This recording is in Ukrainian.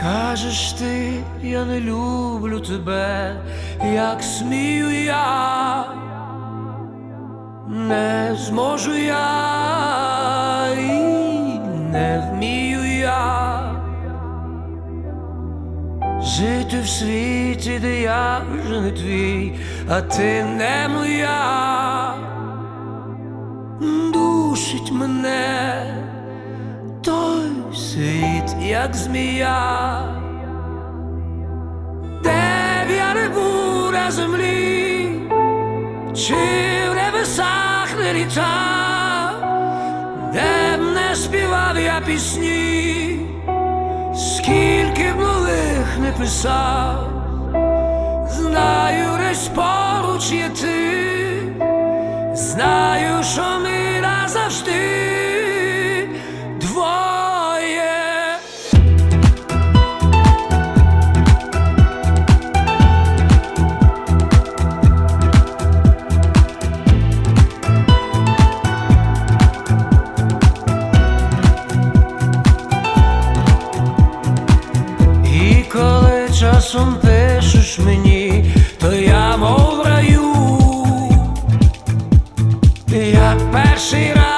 Кажеш ти, я не люблю тебе, як смію я, не зможу я і не вмію я. Жити в світі, де я вже не твій, а ти не моя, як змія, де не був на землі, чи в небесах не літав, де б не співав я пісні, скільки б нових не писав, знаю, десь поруч є ти, знаю, що ми часом пишеш мені, то я мов раю, як перший раз.